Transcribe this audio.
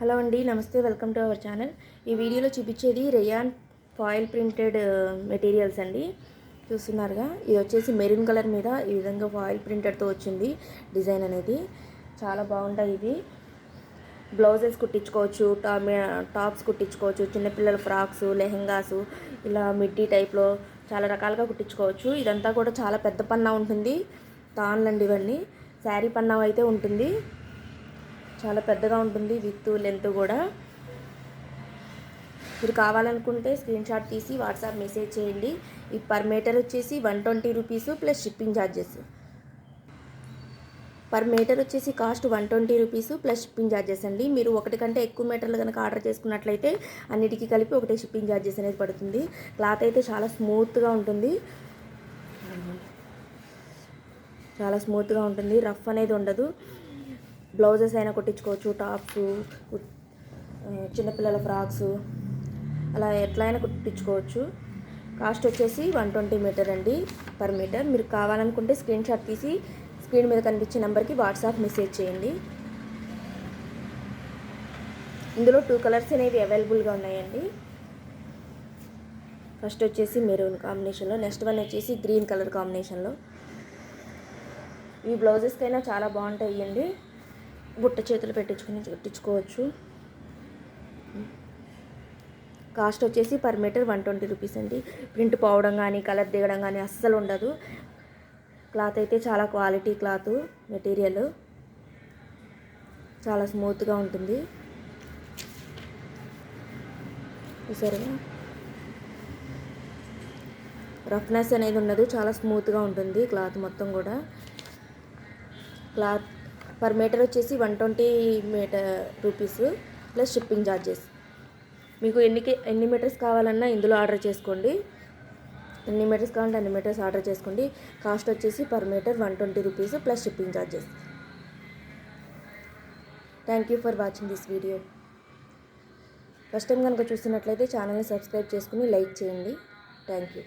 Hello అండి నమస్తే welcome to our channel. ఈ వీడియోలో చూపించేది రేయాన్ ఫాయిల్ ప్రింటెడ్ మెటీరియల్స్ అండి. చూస్తున్నారుగా ఇది వచ్చేసి మెరూన్ కలర్ మీద ఈ విధంగా ఫాయిల్ ప్రింటెడ్తో వచ్చింది డిజైన్ అనేది. చాలా బాగుంటాయి ఇవి. బ్లౌజెస్ కుట్టించుకోవచ్చు టాప్స్ కుట్టించుకోవచ్చు చిన్నపిల్లల ఫ్రాక్స్ లెహెంగాస్ ఇలా మిడ్డీ టైప్లో చాలా రకాలుగా కుట్టించుకోవచ్చు. ఇదంతా కూడా చాలా పెద్ద పన్నా ఉంటుంది తాన్లండి ఇవన్నీ. శారీ పన్నా అయితే ఉంటుంది. చాలా పెద్దగా ఉంటుంది విత్ లెంత్ కూడా. మీరు కావాలనుకుంటే స్క్రీన్ షాట్ తీసి వాట్సాప్ మెసేజ్ చేయండి. ఈ పర్ మీటర్ వచ్చేసి one twenty rupees plus shipping charges per metre వచ్చేసి cost one twenty rupees plus shipping charges అండి. మీరు ఒకటి కంటే ఎక్కువ మీటర్లు కనుక ఆర్డర్ చేసుకున్నట్లయితే అన్నిటికీ కలిపి ఒకటే షిప్పింగ్ ఛార్జెస్ అనేది పడుతుంది. క్లాత్ అయితే చాలా స్మూత్గా ఉంటుంది. చాలా స్మూత్గా ఉంటుంది. రఫ్ అనేది ఉండదు. బ్లౌజెస్ అయినా కుట్టించుకోవచ్చు టాప్స్ చిన్నపిల్లల ఫ్రాక్స్ అలా ఎట్లా అయినా కుట్టించుకోవచ్చు. కాస్ట్ వచ్చేసి వన్ ట్వంటీ మీటర్ అండి పర్ మీటర్. మీరు కావాలనుకుంటే స్క్రీన్ షాట్ తీసి స్క్రీన్ మీద కనిపించే నెంబర్కి వాట్సాప్ మెసేజ్ చేయండి. ఇందులో టూ కలర్స్ అనేవి అవైలబుల్గా ఉన్నాయండి. ఫస్ట్ వచ్చేసి మెరూన్ కాంబినేషన్లో నెక్స్ట్ వన్ వచ్చేసి గ్రీన్ కలర్ కాంబినేషన్లో. ఈ బ్లౌజెస్కైనా చాలా బాగుంటాయి అండి బుట్ట చేతులు పెట్టించుకుని కుట్టించుకోవచ్చు కాస్ట్ వచ్చేసి per metre one twenty rupees అండి. ప్రింట్ పోవడం కానీ కలర్ దిగడం కానీ అస్సలు ఉండదు. క్లాత్ అయితే చాలా క్వాలిటీ క్లాత్ మెటీరియల్. చాలా స్మూత్గా ఉంటుంది. చూసారుగా? రఫ్నెస్ అనేది ఉండదు చాలా స్మూత్గా ఉంటుంది క్లాత్ మొత్తం కూడా. క్లాత్ పర్ మీటర్ వచ్చేసి one twenty metre rupees plus shipping charges మీకు ఎన్ని ఎన్ని మీటర్స్ కావాలన్నా ఇందులో ఆర్డర్ చేసుకోండి. ఎన్ని మీటర్స్ కావాలంటే అన్ని మీటర్స్ ఆర్డర్ చేసుకోండి. కాస్ట్ వచ్చేసి per metre one twenty rupees plus shipping charges thank you for watching this video first time కనుక చూసినట్లయితే ఛానల్ని సబ్స్క్రైబ్ చేసుకుని లైక్ చేయండి. Thank you